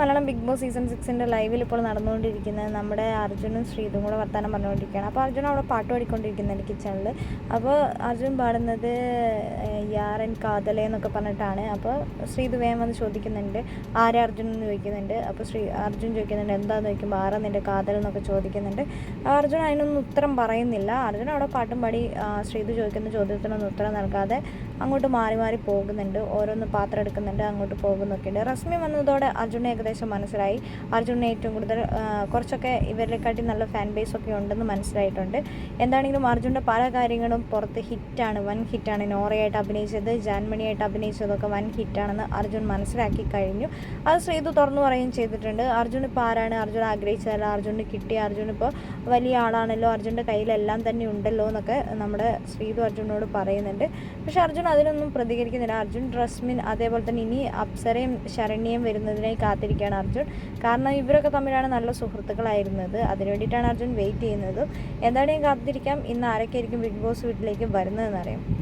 Malayalam big boss season സിക്സിന്റെ ലൈവിൽ ഇപ്പോൾ നടന്നുകൊണ്ടിരിക്കുന്നത് നമ്മുടെ അർജുനും ശ്രീതും കൂടെ വർത്താനം പറഞ്ഞുകൊണ്ടിരിക്കുകയാണ്. അപ്പോൾ അർജുൻ അവിടെ പാട്ട് പാടിക്കൊണ്ടിരിക്കുന്നുണ്ട് കിച്ചണിൽ അപ്പോൾ അർജുൻ പാടുന്നത് യാറൻ കാതലെ എന്നൊക്കെ പറഞ്ഞിട്ടാണ്. അപ്പോൾ ശ്രീതു വേം വന്ന് ചോദിക്കുന്നുണ്ട് ആരെ അർജുൻ എന്ന് ചോദിക്കുന്നുണ്ട്? അപ്പോൾ ശ്രീ അർജുൻ ചോദിക്കുന്നുണ്ട് എന്താന്ന്? ചോദിക്കുമ്പോൾ ആരാ നിന്റെ കാതൽ? എന്നൊക്കെ ചോദിക്കുന്നുണ്ട്. അർജുൻ അതിനൊന്നും ഉത്തരം പറയുന്നില്ല. അർജുൻ അവിടെ പാട്ടും പാടി ശ്രീതു ചോദിക്കുന്ന ചോദ്യത്തിനൊന്നും ഉത്തരം നൽകാതെ അങ്ങോട്ട് മാറി മാറി പോകുന്നുണ്ട്. ഓരോന്ന് പാത്രം എടുക്കുന്നുണ്ട് അങ്ങോട്ട് പോകുന്നൊക്കെ ഉണ്ട് റസ്മി വന്നതോടെ അർജുനെ ഏകദേശം മനസ്സിലായി. അർജുനെ ഏറ്റവും കൂടുതൽ കുറച്ചൊക്കെ ഇവരെക്കാട്ടി നല്ല ഫാൻ ബേസ് ഒക്കെ ഉണ്ടെന്ന് മനസ്സിലായിട്ടുണ്ട്. എന്താണെങ്കിലും അർജുന്റെ പല കാര്യങ്ങളും പുറത്ത് ഹിറ്റാണ്. വൻ ഹിറ്റാണ്. നോറയായിട്ട് അഭിനയിച്ചത് ജാൻമണിയായിട്ട് അഭിനയിച്ചതൊക്കെ വൻ ഹിറ്റാണെന്ന് അർജുൻ മനസ്സിലാക്കി കഴിഞ്ഞു. അത് ശ്രീതു തുറന്നു പറയുകയും ചെയ്തിട്ടുണ്ട്. അർജുൻ ഇപ്പോൾ ആരാണ്? അർജുൻ ആഗ്രഹിച്ചതല്ല. അർജുന് കിട്ടിയ അർജുൻ ഇപ്പോൾ വലിയ ആളാണല്ലോ. അർജുന്റെ കയ്യിലെല്ലാം തന്നെ ഉണ്ടല്ലോ എന്നൊക്കെ നമ്മുടെ ശ്രീതു അർജുനോട് പറയുന്നുണ്ട്. പക്ഷേ അർജുൻ അതിനൊന്നും പ്രതികരിക്കുന്നില്ല അർജുൻ റസ്മിൻ അതേപോലെ തന്നെ ഇനി അപ്സരയും ശരണ്യയും വരുന്നതിനായി കാത്തിരിക്കുകയാണ് അർജുൻ. കാരണം ഇവരൊക്കെ തമ്മിലാണ് നല്ല സുഹൃത്തുക്കളായിരുന്നത്. അതിനു വേണ്ടിയിട്ടാണ് അർജുൻ വെയിറ്റ് ചെയ്യുന്നത്. എന്താണെങ്കിലും കാത്തിരിക്കാം. ഇന്ന് ആരൊക്കെ ആയിരിക്കും ബിഗ് ബോസ് വീട്ടിലേക്ക് വരുന്നതെന്ന് അറിയാം.